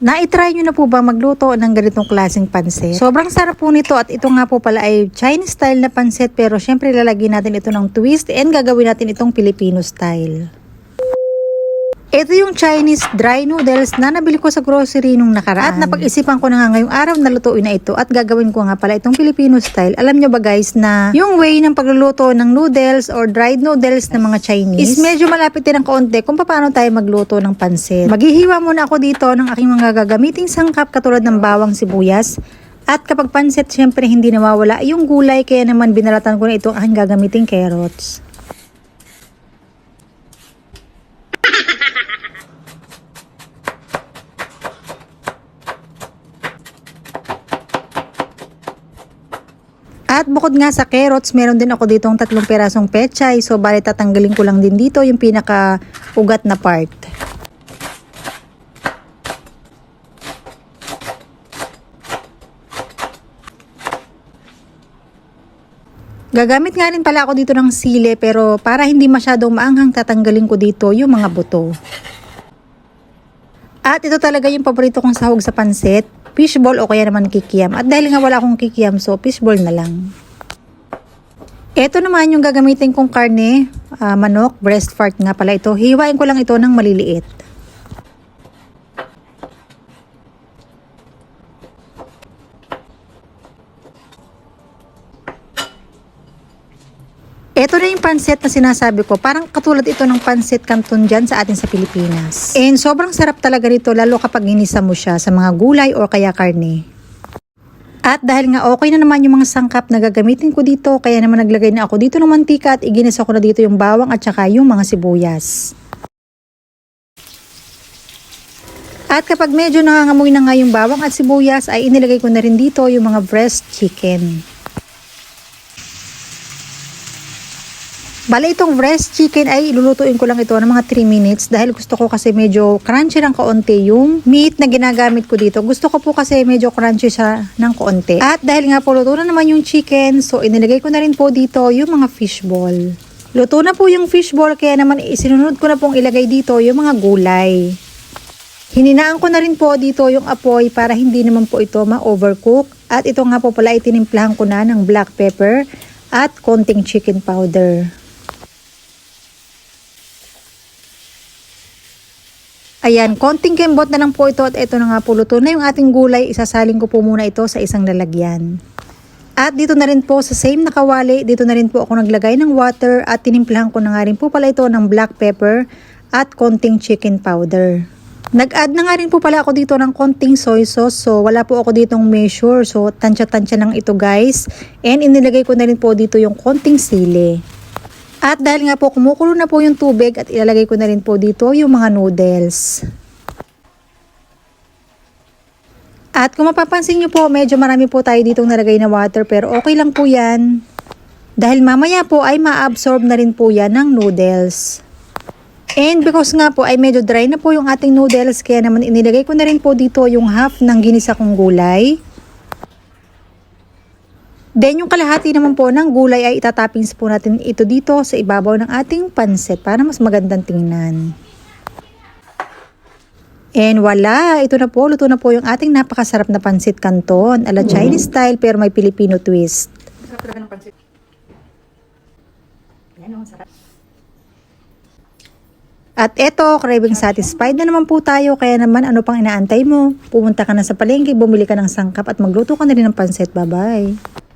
Na-try nyo na po ba magluto ng ganitong klaseng pansit? Sobrang sarap po nito at ito nga po pala ay Chinese style na pansit pero syempre lalagyan natin ito ng twist and gagawin natin itong Filipino style. Ito yung Chinese dry noodles na nabili ko sa grocery nung nakaraan. At napag-isipan ko na nga ngayong araw na lutuin na ito at gagawin ko nga pala itong Filipino style. Alam nyo ba guys na yung way ng pagluluto ng noodles or dried noodles ng mga Chinese is medyo malapit din ang kaunti kung paano tayo magluto ng pansit. Maghihiwa muna ako dito ng aking mga gagamiting sangkap katulad ng bawang sibuyas. At kapag pansit, syempre hindi nawawala yung gulay kaya naman binalatan ko na itong aking gagamiting carrots. At bukod nga sa carrots, meron din ako ditong tatlong perasong pechay. So, bali tatanggalin ko lang din dito yung pinaka ugat na part. Gagamit nga rin pala ako dito ng sile pero para hindi masyadong maanghang tatanggalin ko dito yung mga buto. At ito talaga yung paborito kong sahog sa pansit, fishball o kaya naman kikiam. At dahil nga wala akong kikiam so fishball na lang. Ito naman yung gagamitin kong karne, ah, manok, breast part nga pala ito. Hiwain ko lang ito ng maliliit. Ito na yung pansit na sinasabi ko. Parang katulad ito ng pansit canton dyan sa atin sa Pilipinas. And sobrang sarap talaga nito lalo kapag ginisa mo siya sa mga gulay o kaya karne. At dahil nga okay na naman yung mga sangkap na gagamitin ko dito, kaya naman naglagay na ako dito ng mantika at iginisa ko na dito yung bawang at saka yung mga sibuyas. At kapag medyo nangangamoy na nga yung bawang at sibuyas, ay inilagay ko na rin dito yung mga breast chicken. Bale itong breast chicken ay ilulutuin ko lang ito ng mga 3 minutes dahil gusto ko kasi medyo crunchy ng kaunti yung meat na ginagamit ko dito. Gusto ko po kasi medyo crunchy siya ng kaunti. At dahil nga po luto na naman yung chicken, so inilagay ko na rin po dito yung mga fishball. Luto na po yung fishball kaya naman isinunod ko na pong ilagay dito yung mga gulay. Hininaan ko na rin po dito yung apoy para hindi naman po ito ma-overcook. At ito nga po pala itinimplahan ko na ng black pepper at konting chicken powder. Ayan, konting kembot na lang po ito at ito na nga po luto na yung ating gulay. Isasaling ko po muna ito sa isang lalagyan. At dito na rin po sa same na kawali, dito na rin po ako naglagay ng water at tinimplahan ko na nga rin po pala ito ng black pepper at konting chicken powder. Nag-add na nga rin po pala ako dito ng konting soy sauce. So, wala po ako ditong measure. So, tansya-tansya lang ito guys. And inilagay ko na rin po dito yung konting sili. At dahil nga po kumukulo na po yung tubig at ilalagay ko na rin po dito yung mga noodles. At kung mapapansin nyo po, medyo marami po tayo ditong nalagay na water pero okay lang po yan. Dahil mamaya po ay ma-absorb na rin po yan ng noodles. And because nga po ay medyo dry na po yung ating noodles kaya naman inilagay ko na rin po dito yung half ng ginisa kong gulay. Then yung kalahati naman po ng gulay ay itatoppings po natin ito dito sa ibabaw ng ating pansit para mas magandang tingnan. And wala, ito na po, luto na po yung ating napakasarap na pansit canton ala Chinese style pero may Filipino twist. Sarap talaga ng pansit. Yan o, sarap. At eto, craving satisfied na naman po tayo kaya naman ano pang inaantay mo? Pumunta ka na sa palengke, bumili ka ng sangkap at magluto ka na rin ng pansit. Bye-bye!